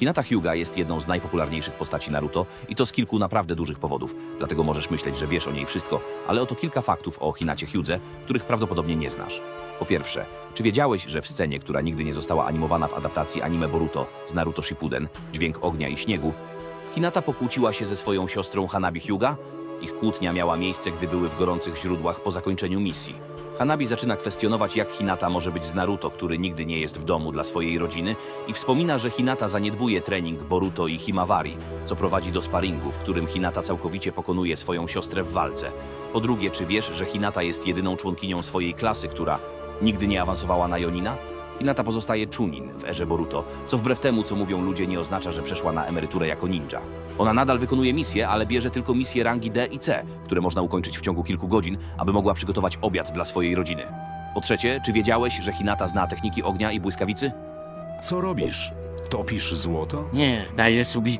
Hinata Hyuga jest jedną z najpopularniejszych postaci Naruto i to z kilku naprawdę dużych powodów. Dlatego możesz myśleć, że wiesz o niej wszystko, ale oto kilka faktów o Hinacie Hyudze, których prawdopodobnie nie znasz. Po pierwsze, czy wiedziałeś, że w scenie, która nigdy nie została animowana w adaptacji anime Boruto z Naruto Shippuden, Dźwięk Ognia i Śniegu, Hinata pokłóciła się ze swoją siostrą Hanabi Hyuga? Ich kłótnia miała miejsce, gdy były w gorących źródłach po zakończeniu misji. Hanabi zaczyna kwestionować, jak Hinata może być z Naruto, który nigdy nie jest w domu dla swojej rodziny i wspomina, że Hinata zaniedbuje trening Boruto i Himawari, co prowadzi do sparingu, w którym Hinata całkowicie pokonuje swoją siostrę w walce. Po drugie, czy wiesz, że Hinata jest jedyną członkinią swojej klasy, która nigdy nie awansowała na Jonina? Hinata pozostaje Chunin w erze Boruto, co wbrew temu, co mówią ludzie, nie oznacza, że przeszła na emeryturę jako ninja. Ona nadal wykonuje misje, ale bierze tylko misje rangi D i C, które można ukończyć w ciągu kilku godzin, aby mogła przygotować obiad dla swojej rodziny. Po trzecie, czy wiedziałeś, że Hinata zna techniki ognia i błyskawicy? Co robisz? Topisz złoto? Nie, daję sobie